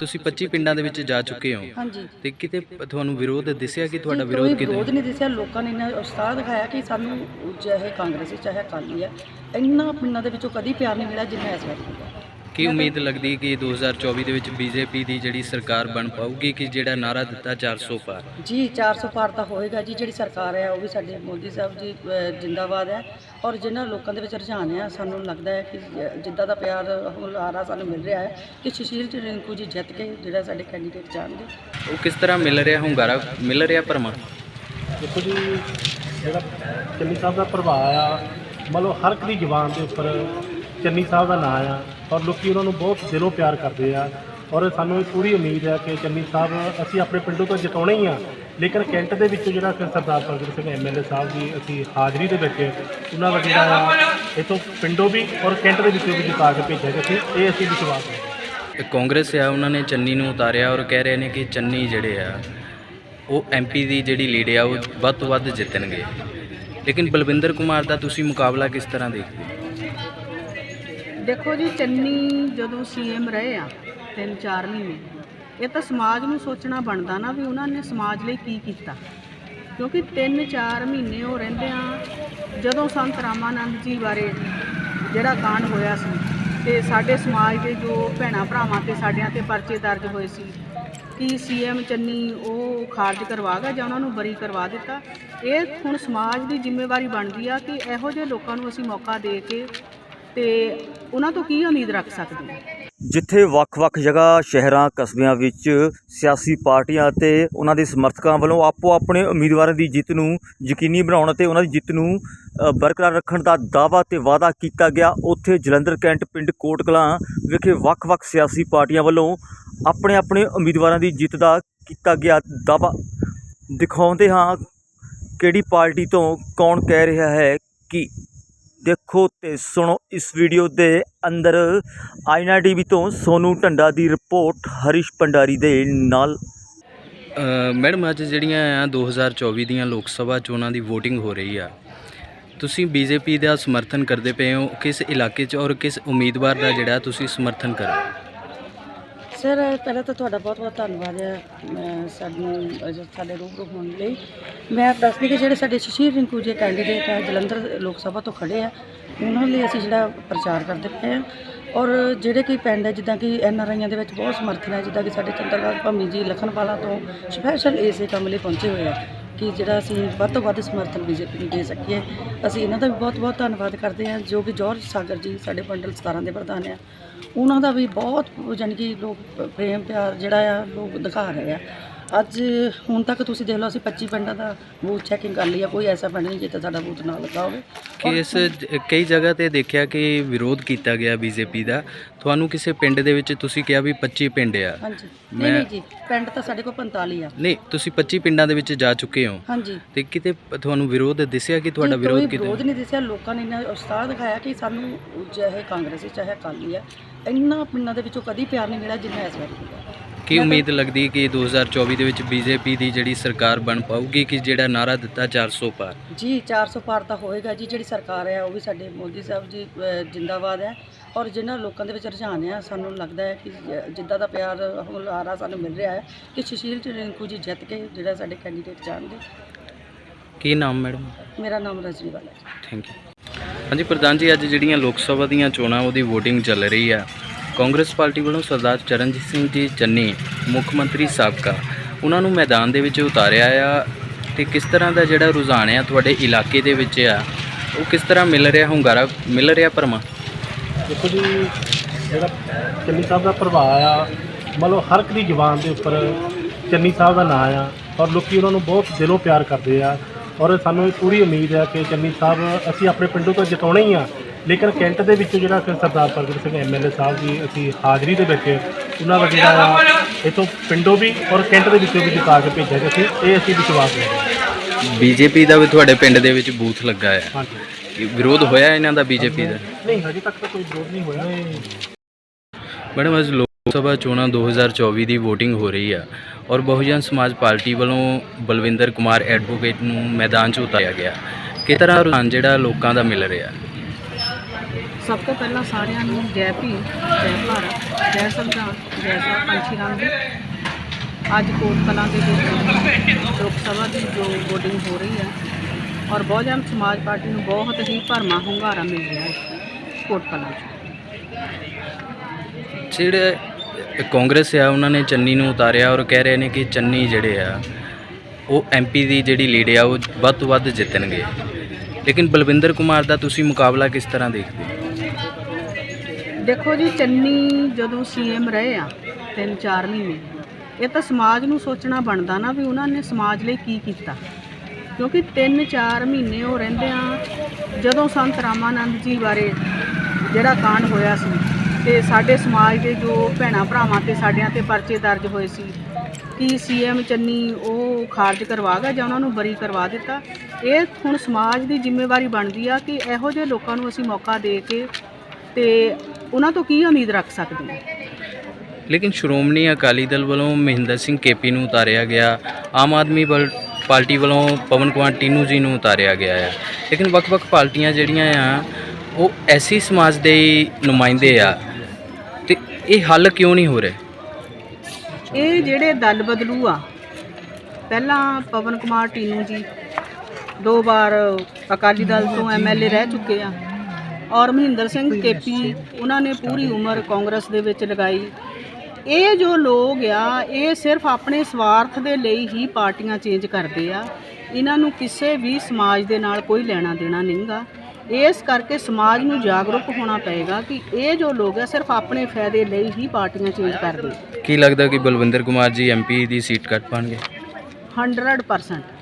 ਤੁਸੀਂ 25 ਪਿੰਡਾਂ ਦੇ ਵਿੱਚ ਜਾ ਚੁੱਕੇ ਹੋ। ਹਾਂਜੀ। ਤੇ ਕਿਤੇ ਤੁਹਾਨੂੰ ਵਿਰੋਧ ਦਿਸਿਆ ਕਿ ਤੁਹਾਡਾ ਵਿਰੋਧ ਕਿਤੇ ਵਿਰੋਧ ਨਹੀਂ ਦਿਸਿਆ। ਲੋਕਾਂ ਨੇ ਇੰਨਾ ਉਤਸ਼ਾਹ ਦਿਖਾਇਆ ਕਿ ਸਾਨੂੰ ਚਾਹੇ ਕਾਂਗਰਸੀ ਚਾਹੇ ਅਕਾਲੀ ਹੈ ਇੰਨਾ ਪਿੰਡਾਂ ਦੇ ਵਿੱਚੋਂ ਕਦੀ ਪਿਆਰ ਨਹੀਂ ਮਿਲਿਆ ਜਿੰਨਾ ਇਸ ਵਾਰ ਮਿਲਿਆ ਕੀ ਉਮੀਦ ਲੱਗਦੀ ਕਿ 2024 ਦੇ ਵਿੱਚ ਬੀਜੇਪੀ ਦੀ ਜਿਹੜੀ ਸਰਕਾਰ ਬਣ ਪਾਊਗੀ ਕਿ ਜਿਹੜਾ ਨਾਰਾ ਦਿੱਤਾ 400 ਪਾਰ? ਜੀ 400 ਪਾਰ ਤਾਂ ਹੋਏਗਾ ਜੀ ਜਿਹੜੀ ਸਰਕਾਰ ਹੈ ਉਹ ਵੀ ਸਾਡੇ ਮੋਦੀ ਸਾਹਿਬ ਜੀ ਜਿੰਦਾਬਾਦ ਹੈ। ਔਰ ਜਿਨ੍ਹਾਂ ਲੋਕਾਂ ਦੇ ਵਿੱਚ ਰੁਝਾਨ ਹੈ ਸਾਨੂੰ ਲੱਗਦਾ ਹੈ ਕਿ ਜਿੱਦਾਂ ਦਾ ਪਿਆਰ ਹੁਲਾਰਾ ਸਾਨੂੰ ਮਿਲ ਰਿਹਾ ਹੈ ਕਿ ਸੁਸ਼ੀਲ ਰਿੰਕੂ ਜੀ ਜਿੱਤ ਕੇ ਜਿਹੜਾ ਸਾਡੇ ਕੈਂਡੀਡੇਟ ਜਾਣਗੇ। ਉਹ ਕਿਸ ਤਰ੍ਹਾਂ ਮਿਲ ਰਿਹਾ ਹੁੰਗਾਰਾ ਮਿਲ ਰਿਹਾ ਪਰਮਾ ਦੇਖੋ ਜੀ ਜਿਹੜਾ ਚੰਨੀ ਸਾਹਿਬ ਦਾ ਪ੍ਰਭਾਵ ਆ ਮਤਲਬ ਹਰ ਇੱਕ ਦੀ ਜ਼ੁਬਾਨ ਦੇ ਉੱਪਰ ਚੰਨੀ ਸਾਹਿਬ ਦਾ ਨਾਂ ਆ ਔਰ ਲੋਕੀ ਉਹਨਾਂ ਨੂੰ ਬਹੁਤ ਦਿਲੋਂ ਪਿਆਰ ਕਰਦੇ ਆ ਔਰ ਸਾਨੂੰ ਇਹ ਪੂਰੀ ਉਮੀਦ ਹੈ ਕਿ ਚੰਨੀ ਸਾਹਿਬ ਅਸੀਂ ਆਪਣੇ ਪਿੰਡੋਂ ਤੋਂ ਜਿਤਾਉਣੇ ਹੀ ਆ, ਲੇਕਿਨ ਕੈਂਟ ਦੇ ਵਿੱਚ ਜਿਹੜਾ ਕਿ ਸਰਦਾਰ ਪ੍ਰਗਟ ਸਿੰਘ ਐਮਐਲਏ ਸਾਹਿਬ ਦੀ ਅਸੀਂ ਹਾਜ਼ਰੀ ਦੇ ਵਿੱਚ ਉਹਨਾਂ ਦਾ ਜਿਹੜਾ ਆ ਇੱਥੋਂ ਪਿੰਡੋਂ ਵੀ ਔਰ ਕੈਂਟ ਦੇ ਵਿੱਚੋਂ ਵੀ ਜਿਤਾ ਕੇ ਭੇਜਿਆ ਅਸੀਂ ਇਹ ਅਸੀਂ ਵਿਸ਼ਵਾਸ ਹੈ ਕਾਂਗਰਸ ਆ, ਉਹਨਾਂ ਨੇ ਚੰਨੀ ਨੂੰ ਉਤਾਰਿਆ ਔਰ ਕਹਿ ਰਹੇ ਨੇ ਕਿ ਚੰਨੀ ਜਿਹੜੇ ਆ, ਉਹ ਐਮਪੀ ਦੀ ਜਿਹੜੀ ਲੀਡ ਆ, ਉਹ ਵੱਧ ਤੋਂ ਵੱਧ ਜਿੱਤਣਗੇ ਲੇਕਿਨ ਬਲਵਿੰਦਰ ਕੁਮਾਰ ਦਾ ਤੁਸੀਂ ਮੁਕਾਬਲਾ ਕਿਸ ਤਰ੍ਹਾਂ ਦੇਖਦੇ ਹੋ? ਦੇਖੋ ਜੀ, ਚੰਨੀ ਜਦੋਂ ਸੀਐਮ ਰਹੇ ਆ 3-4 ਮਹੀਨੇ, ਇਹ ਤਾਂ ਸਮਾਜ ਨੂੰ ਸੋਚਣਾ ਬਣਦਾ ਨਾ ਵੀ ਉਹਨਾਂ ਨੇ ਸਮਾਜ ਲਈ ਕੀ ਕੀਤਾ। ਕਿਉਂਕਿ 3-4 ਮਹੀਨੇ ਉਹ ਰਹਿੰਦੇ ਆ, ਜਦੋਂ ਸੰਤ ਰਾਮਾਨੰਦ ਜੀ ਬਾਰੇ ਜਿਹੜਾ ਕਾਂਡ ਹੋਇਆ ਸੀ, ਤੇ ਸਾਡੇ ਸਮਾਜ ਦੇ ਜੋ ਭੈਣਾਂ ਭਰਾਵਾਂ ਤੇ ਸਾਡਿਆਂ ਤੇ ਪਰਚੇ ਦਰਜ ਹੋਏ ਸੀ, ਕੀ ਸੀਐਮ ਚੰਨੀ ਉਹ ਖਾਰਜ ਕਰਵਾ ਗਿਆ ਜਾਂ ਉਹਨਾਂ ਨੂੰ ਬਰੀ ਕਰਵਾ ਦਿੱਤਾ, ਇਹ ਹੁਣ ਸਮਾਜ ਦੀ ਜ਼ਿੰਮੇਵਾਰੀ ਬਣਦੀ ਆ ਕਿ ਇਹੋ ਜਿਹੇ ਲੋਕਾਂ ਨੂੰ ਅਸੀਂ ਮੌਕਾ ਦੇ ਕੇ ਤੇ ਉਹਨਾਂ ਤੋਂ ਕੀ ਉਮੀਦ ਰੱਖ ਸਕਦੇ ਹਾਂ? ਜਿੱਥੇ ਵੱਖ-ਵੱਖ ਜਗ੍ਹਾ ਸ਼ਹਿਰਾਂ, ਕਸਬਿਆਂ ਵਿੱਚ ਸਿਆਸੀ ਪਾਰਟੀਆਂ ਅਤੇ ਉਹਨਾਂ ਦੇ ਸਮਰਥਕਾਂ ਵੱਲੋਂ ਆਪੋ ਆਪਣੇ ਉਮੀਦਵਾਰਾਂ ਦੀ ਜਿੱਤ ਨੂੰ ਯਕੀਨੀ ਬਣਾਉਣ ਅਤੇ ਉਹਨਾਂ ਦੀ ਜਿੱਤ ਨੂੰ ਬਰਕਰਾਰ ਰੱਖਣ ਦਾ ਦਾਅਵਾ ਤੇ ਵਾਅਦਾ ਕੀਤਾ ਗਿਆ, ਉੱਥੇ ਜਲੰਧਰ ਕੈਂਟ ਪਿੰਡ ਕੋਟਕਲਾਂ ਵਿਖੇ ਵੱਖ-ਵੱਖ ਸਿਆਸੀ ਪਾਰਟੀਆਂ ਵੱਲੋਂ ਆਪਣੇ ਆਪਣੇ ਉਮੀਦਵਾਰਾਂ ਦੀ ਜਿੱਤ ਦਾ ਕੀਤਾ ਗਿਆ ਦਾਅਵਾ। ਦਿਖਾਉਂਦੇ ਹਾਂ ਕਿਹੜੀ ਪਾਰਟੀ ਤੋਂ ਕੌਣ ਕਹਿ ਰਿਹਾ ਹੈ ਕਿ ਦੇਖੋ ਤੇ ਸੁਣੋ ਇਸ ਵੀਡੀਓ ਦੇ ਅੰਦਰ ਆਈਨਾ ਟੀਵੀ ਤੋਂ ਸੋਨੂ ਢੰਡਾ ਦੀ ਰਿਪੋਰਟ ਹਰੀਸ਼ ਭੰਡਾਰੀ ਦੇ ਨਾਲ। ਮੈਡਮ, ਅੱਜ ਜਿਹੜੀਆਂ ਆ 2024 ਦੀਆਂ ਲੋਕ ਸਭਾ ਚੋਣਾਂ ਦੀ VOTING ਹੋ ਰਹੀ ਆ, ਤੁਸੀਂ ਬੀਜੇਪੀ ਦਾ ਸਮਰਥਨ ਕਰਦੇ ਪਏ ਹੋ, ਕਿਸ ਇਲਾਕੇ 'ਚ ਔਰ ਕਿਸ ਉਮੀਦਵਾਰ ਦਾ ਜਿਹੜਾ ਤੁਸੀਂ ਸਮਰਥਨ ਕਰੋ ਸਰ, ਪਹਿਲਾਂ ਤਾਂ ਤੁਹਾਡਾ ਬਹੁਤ ਬਹੁਤ ਧੰਨਵਾਦ ਹੈ ਮੈਂ ਸਾਨੂੰ ਅਜ ਸਾਡੇ ਰੂਬਰੂ ਹੋਣ ਲਈ। ਮੈਂ ਦੱਸਦੀ ਕਿ ਜਿਹੜੇ ਸਾਡੇ ਸ਼ਸ਼ੀਰ ਰਿੰਕੂ ਜੀ ਕੈਂਡੀਡੇਟ ਹੈ ਜਲੰਧਰ ਲੋਕ ਸਭਾ ਤੋਂ ਖੜੇ ਆ, ਉਹਨਾਂ ਲਈ ਅਸੀਂ ਜਿਹੜਾ ਪ੍ਰਚਾਰ ਕਰਦੇ ਪਏ ਹਾਂ। ਔਰ ਜਿਹੜੇ ਕਿ ਪਿੰਡ ਹੈ ਜਿੱਦਾਂ ਕਿ ਐਨ ਆਰ ਆਈਆਂ ਦੇ ਵਿੱਚ ਬਹੁਤ ਸਮਰਥਨ ਹੈ ਜਿੱਦਾਂ ਕਿ ਸਾਡੇ ਚੰਦਰਲਾਲ ਭੰਮੀ ਜੀ ਲਖਨਵਾਲਾ ਤੋਂ ਸਪੈਸ਼ਲ ਇਸੇ ਕੰਮ ਲਈ ਪਹੁੰਚੇ ਹੋਏ ਆ। ਕਿ ਜਿਹੜਾ ਅਸੀਂ ਵੱਧ ਤੋਂ ਵੱਧ ਸਮਰਥਨ ਬੀਜੇਪੀ ਨੂੰ ਦੇ ਸਕੀਏ। ਅਸੀਂ ਇਹਨਾਂ ਦਾ ਵੀ ਬਹੁਤ ਬਹੁਤ ਧੰਨਵਾਦ ਕਰਦੇ ਹਾਂ, ਜੋ ਕਿ ਜੋਰਜ ਸਾਗਰ ਜੀ ਸਾਡੇ ਮੰਡਲ 17 ਦੇ ਪ੍ਰਧਾਨ ਆ। ਉਹਨਾਂ ਦਾ ਵੀ ਬਹੁਤ ਯਾਨੀ ਕਿ ਲੋਕ ਪ੍ਰੇਮ, ਪਿਆਰ ਜਿਹੜਾ ਆ, ਲੋਕ ਦਿਖਾ ਰਹੇ ਆ। ਅੱਜ ਹੁਣ ਤੱਕ ਤੁਸੀਂ ਦੇਖ ਲਓ ਅਸੀਂ 25 ਪਿੰਡਾਂ ਦਾ ਬੂਥ ਚੈਕਿੰਗ ਕਰ ਲਈ ਆ ਕੋਈ ਐਸਾ ਪਿੰਡ ਨਹੀਂ ਜਿੱਥੇ ਸਾਡਾ ਬੂਥ ਨਾ ਲੱਗਾ ਹੋਵੇ। ਕਿ ਇਸ ਜ- ਕਈ ਜਗ੍ਹਾ ਤੇ ਦੇਖਿਆ ਕਿ ਵਿਰੋਧ ਕੀਤਾ ਗਿਆ ਬੀਜੇਪੀ ਦਾ। ਤੁਹਾਨੂੰ ਕਿਸੇ ਪਿੰਡ ਦੇ ਵਿੱਚ ਤੁਸੀਂ ਕਿਹਾ ਵੀ 25 ਪਿੰਡ ਆ। ਹਾਂਜੀ। ਨਹੀਂ ਨਹੀਂ ਜੀ ਪਿੰਡ ਤਾਂ ਸਾਡੇ ਕੋਲ 45 ਆ। ਨਹੀਂ ਤੁਸੀਂ 25 ਪਿੰਡਾਂ ਦੇ ਵਿੱਚ ਜਾ ਚੁੱਕੇ ਹੋ। ਹਾਂਜੀ। ਤੇ ਕਿਤੇ ਤੁਹਾਨੂੰ ਵਿਰੋਧ ਦਿਸਿਆ ਕਿ ਤੁਹਾਡਾ ਵਿਰੋਧ ਕਿਤੇ? ਵਿਰੋਧ ਨਹੀਂ ਦਿਸਿਆ। ਲੋਕਾਂ ਨੇ ਇੰਨਾ ਉਤਸ਼ਾਹ ਦਿਖਾਇਆ ਕਿ ਸਾਨੂੰ ਚਾਹੇ ਕਾਂਗਰਸੀ ਚਾਹੇ ਅਕਾਲੀ ਹੈ ਇੰਨਾ ਪਿੰਡਾਂ ਦੇ ਵਿੱਚੋਂ ਕਦੀ ਪਿਆਰ ਨਹੀਂ ਮਿਲਿਆ ਜਿੰਨਾ ਇਸ ਵਾਰ ਮਿਲਿਆ ਕੀ ਉਮੀਦ ਲੱਗਦੀ ਕਿ 2024 ਦੇ ਵਿੱਚ ਬੀਜੇਪੀ ਦੀ ਜਿਹੜੀ ਸਰਕਾਰ ਬਣ ਪਾਊਗੀ ਕਿ ਜਿਹੜਾ ਨਾਰਾ ਦਿੱਤਾ 400 ਪਾਰ? ਜੀ 400 ਪਾਰ ਤਾਂ ਹੋਏਗਾ ਜੀ ਜਿਹੜੀ ਸਰਕਾਰ ਹੈ ਉਹ ਵੀ ਸਾਡੇ ਮੋਦੀ ਸਾਹਿਬ ਜੀ ਜਿੰਦਾਬਾਦ ਹੈ। ਔਰ ਜਿਨ੍ਹਾਂ ਲੋਕਾਂ ਦੇ ਵਿੱਚ ਰੁਝਾਨ ਹੈ ਸਾਨੂੰ ਲੱਗਦਾ ਹੈ ਕਿ ਜਿੱਦਾਂ ਦਾ ਪਿਆਰ ਹੁਲਾਰਾ ਸਾਨੂੰ ਮਿਲ ਰਿਹਾ ਹੈ ਕਿ ਸੁਸ਼ੀਲ ਰਿੰਕੂ ਜੀ ਜਿੱਤ ਕੇ ਜਿਹੜਾ ਸਾਡੇ ਕੈਂਡੀਡੇਟ ਜਾਣਗੇ। ਕੀ ਨਾਮ ਮੈਡਮ? ਮੇਰਾ ਨਾਮ ਰਜਨੀ ਵਾਲਾ ਹੈ। ਥੈਂਕ ਯੂ ਹਾਂਜੀ ਪ੍ਰਧਾਨ ਜੀ ਅੱਜ ਜਿਹੜੀਆਂ ਲੋਕ ਸਭਾ ਦੀਆਂ ਚੋਣਾਂ ਉਹਦੀ VOTING ਚੱਲ ਰਹੀ ਆ ਕਾਂਗਰਸ ਪਾਰਟੀ ਵੱਲੋਂ ਸਰਦਾਰ ਚਰਨਜੀਤ ਸਿੰਘ ਜੀ ਚੰਨੀ, ਮੁੱਖ ਮੰਤਰੀ ਸਾਬਕਾ, ਉਹਨਾਂ ਨੂੰ ਮੈਦਾਨ ਦੇ ਵਿੱਚ ਉਤਾਰਿਆ ਆ। ਤੇ ਕਿਸ ਤਰ੍ਹਾਂ ਦਾ ਜਿਹੜਾ ਰੁਝਾਨ ਆ ਤੁਹਾਡੇ ਇਲਾਕੇ ਦੇ ਵਿੱਚ ਆ, ਉਹ ਕਿਸ ਤਰ੍ਹਾਂ ਮਿਲ ਰਿਹਾ, ਹੁੰਗਾਰਾ ਮਿਲ ਰਿਹਾ ਪਰਮਾ ਦੇਖੋ ਜੀ, ਜਿਹੜਾ ਚੰਨੀ ਸਾਹਿਬ ਦਾ ਪ੍ਰਭਾਵ ਆ, ਮਤਲਬ ਹਰ ਇੱਕ ਦੀ ਜ਼ੁਬਾਨ ਦੇ ਉੱਪਰ ਚੰਨੀ ਸਾਹਿਬ ਦਾ ਨਾਂ ਆ ਔਰ ਲੋਕੀ ਉਹਨਾਂ ਨੂੰ ਬਹੁਤ ਦਿਲੋਂ ਪਿਆਰ ਕਰਦੇ ਆ ਔਰ ਸਾਨੂੰ ਪੂਰੀ ਉਮੀਦ ਹੈ ਕਿ ਚੰਨੀ ਸਾਹਿਬ ਅਸੀਂ ਆਪਣੇ ਪਿੰਡੋਂ ਤੋਂ ਜਿਤਾਉਣੇ ਹੀ ਆ ਲੇਕਿਨ ਕੈਂਟ ਦੇ ਵਿੱਚੋਂ ਜਿਹੜਾ ਕਿ ਸਰਦਾਰ ਪ੍ਰਗਟ ਸਿੰਘ ਐਮਐਲਏ ਸਾਹਿਬ ਦੀ ਅਸੀਂ ਹਾਜ਼ਰੀ ਦੇ ਵਿੱਚ ਉਹਨਾਂ ਦਾ ਜਿਹੜਾ ਇੱਥੋਂ ਪਿੰਡੋਂ ਵੀ ਔਰ ਕੈਂਟ ਦੇ ਵਿੱਚੋਂ ਵੀ ਜਿਤਾ ਕੇ ਭੇਜਿਆ ਸੀ ਇਹ ਅਸੀਂ ਵਿਸ਼ਵਾਸ ਕਰਦੇ ਬੀਜੇਪੀ ਦਾ ਵੀ ਤੁਹਾਡੇ ਪਿੰਡ ਦੇ ਵਿੱਚ ਬੂਥ ਲੱਗਾ ਆ ਹਾਂਜੀ। ਕੀ ਵਿਰੋਧ ਹੋਇਆ ਇਹਨਾਂ ਦਾ ਬੀਜੇਪੀ ਦਾ? ਨਹੀਂ ਹਜੇ ਤੱਕ ਤਾਂ ਕੋਈ ਵਿਰੋਧ ਨਹੀਂ ਹੋਇਆ। ਮੈਡਮ ਅੱਜ ਲੋਕ ਸਭਾ ਚੋਣਾਂ 2024 ਦੀ VOTING ਹੋ ਰਹੀ ਆ ਔਰ ਬਹੁਜਨ ਸਮਾਜ ਪਾਰਟੀ ਵੱਲੋਂ ਬਲਵਿੰਦਰ ਕੁਮਾਰ ਐਡਵੋਕੇਟ ਨੂੰ ਮੈਦਾਨ 'ਚ ਉਤਾਰਿਆ ਗਿਆ। ਕਿਸ ਤਰ੍ਹਾਂ ਰੁਝਾਨ ਜਿਹੜਾ ਲੋਕਾਂ ਦਾ ਮਿਲ ਰਿਹਾ? ਸਭ ਤੋਂ ਪਹਿਲਾਂ ਸਾਰਿਆਂ ਨੂੰ ਜੈ ਭੀਮ, ਜੈ ਭਾਰਤ, ਜੈ ਸੰਵਿਧਾਨ, ਜੈ ਸਾਹਿਬ ਪੰਛੀ ਰਾਮ ਜੀ। ਅੱਜ ਕੋਟ ਕਲਾਂ ਦੇ ਵਿੱਚ ਲੋਕ ਸਭਾ ਦੀ ਜੋ ਵੋਟਿੰਗ ਹੋ ਰਹੀ ਹੈ ਔਰ ਬਹੁਜਨ ਸਮਾਜ ਪਾਰਟੀ ਨੂੰ ਬਹੁਤ ਹੀ ਭਰਮਾ ਹੁੰਗਾਰਾ ਮਿਲ ਰਿਹਾ ਹੈ ਕੋਟ ਕਲਾਂ 'ਚ। ਜਿਹੜੇ ਕਾਂਗਰਸ ਆ, ਉਹਨਾਂ ਨੇ ਚੰਨੀ ਨੂੰ ਉਤਾਰਿਆ ਔਰ ਕਹਿ ਰਹੇ ਨੇ ਕਿ ਚੰਨੀ ਜਿਹੜੇ ਆ, ਉਹ ਐਮਪੀ ਦੀ ਜਿਹੜੀ ਲੀਡ ਆ, ਉਹ ਵੱਧ ਤੋਂ ਵੱਧ ਜਿੱਤਣਗੇ। ਲੇਕਿਨ ਬਲਵਿੰਦਰ ਕੁਮਾਰ ਦਾ ਤੁਸੀਂ ਮੁਕਾਬਲਾ ਕਿਸ ਤਰ੍ਹਾਂ ਦੇਖਦੇ ਹੋ? ਦੇਖੋ ਜੀ, ਚੰਨੀ ਜਦੋਂ ਸੀਐਮ ਰਹੇ ਆ 3-4 ਮਹੀਨੇ, ਇਹ ਤਾਂ ਸਮਾਜ ਨੂੰ ਸੋਚਣਾ ਬਣਦਾ ਨਾ ਵੀ ਉਹਨਾਂ ਨੇ ਸਮਾਜ ਲਈ ਕੀ ਕੀਤਾ। ਕਿਉਂਕਿ 3-4 ਮਹੀਨੇ ਉਹ ਰਹਿੰਦੇ ਆ, ਜਦੋਂ ਸੰਤ ਰਾਮਾਨੰਦ ਜੀ ਬਾਰੇ ਜਿਹੜਾ ਕਾਂਡ ਹੋਇਆ ਸੀ, ਤੇ ਸਾਡੇ ਸਮਾਜ ਦੇ ਜੋ ਭੈਣਾਂ ਭਰਾਵਾਂ ਤੇ ਸਾਡਿਆਂ ਤੇ ਪਰਚੇ ਦਰਜ ਹੋਏ ਸੀ, ਕੀ ਸੀਐਮ ਚੰਨੀ ਉਹ ਖਾਰਜ ਕਰਵਾ ਗਿਆ ਜਾਂ ਉਹਨਾਂ ਨੂੰ ਬਰੀ ਕਰਵਾ ਦਿੱਤਾ, ਇਹ ਹੁਣ ਸਮਾਜ ਦੀ ਜ਼ਿੰਮੇਵਾਰੀ ਬਣਦੀ ਆ ਕਿ ਇਹੋ ਜਿਹੇ ਲੋਕਾਂ ਨੂੰ ਅਸੀਂ ਮੌਕਾ ਦੇ ਕੇ ਤੇ ਉਹਨਾਂ ਤੋਂ ਕੀ ਉਮੀਦ ਰੱਖ ਸਕਦੇ ਹਾਂ? ਲੇਕਿਨ ਸ਼੍ਰੋਮਣੀ ਅਕਾਲੀ ਦਲ ਵੱਲੋਂ ਮਹਿੰਦਰ ਸਿੰਘ ਕੇਪੀ ਨੂੰ ਉਤਾਰਿਆ ਗਿਆ ਆਮ ਆਦਮੀ ਵੱਲ- ਪਾਰਟੀ ਵੱਲੋਂ ਪਵਨ ਕੁਮਾਰ ਟੀਨੂ ਜੀ ਨੂੰ ਉਤਾਰਿਆ ਗਿਆ ਹੈ ਲੇਕਿਨ ਵੱਖ-ਵੱਖ ਪਾਰਟੀਆਂ ਜਿਹੜੀਆਂ ਆ ਉਹ ਐਸੀ ਸਮਾਜ ਦੇ ਹੀ ਨੁਮਾਇੰਦੇ ਆ ਤੇ ਇਹ ਹੱਲ ਕਿਉਂ ਨਹੀਂ ਹੋ ਰਿਹਾ? ਇਹ ਜਿਹੜੇ ਦਲ ਬਦਲੂ ਆ ਪਹਿਲਾਂ ਪਵਨ ਕੁਮਾਰ ਟੀਨੂ ਜੀ ਦੋ ਵਾਰ ਅਕਾਲੀ ਦਲ ਤੋਂ ਐਮਐਲਏ ਰਹਿ ਚੁੱਕੇ ਆ। ਔਰ ਮਹਿੰਦਰ ਸਿੰਘ ਕੇਪੀ ਉਹਨਾਂ ਨੇ ਪੂਰੀ ਉਮਰ ਕਾਂਗਰਸ ਦੇ ਵਿੱਚ ਲਗਾਈ। ਇਹ ਜੋ ਲੋਕ ਆ ਇਹ ਸਿਰਫ ਆਪਣੇ ਸਵਾਰਥ ਦੇ ਲਈ ਹੀ ਪਾਰਟੀਆਂ ਚੇਂਜ ਕਰਦੇ ਆ। ਇਹਨਾਂ ਨੂੰ ਕਿਸੇ ਵੀ ਸਮਾਜ ਦੇ ਨਾਲ ਕੋਈ ਲੈਣਾ ਦੇਣਾ ਨਹੀਂਗਾ। ਇਸ ਕਰਕੇ ਸਮਾਜ ਨੂੰ ਜਾਗਰੂਕ ਹੋਣਾ ਪਏਗਾ ਕਿ ਇਹ ਜੋ ਲੋਕ ਆ ਸਿਰਫ ਆਪਣੇ ਫਾਇਦੇ ਲਈ ਹੀ ਪਾਰਟੀਆਂ ਚੇਂਜ ਕਰਦੇ। ਕੀ ਲੱਗਦਾ ਕਿ ਬਲਵਿੰਦਰ ਕੁਮਾਰ ਜੀ ਐਮਪੀ ਦੀ ਸੀਟ ਕੱਟ ਪਾਣਗੇ? 100%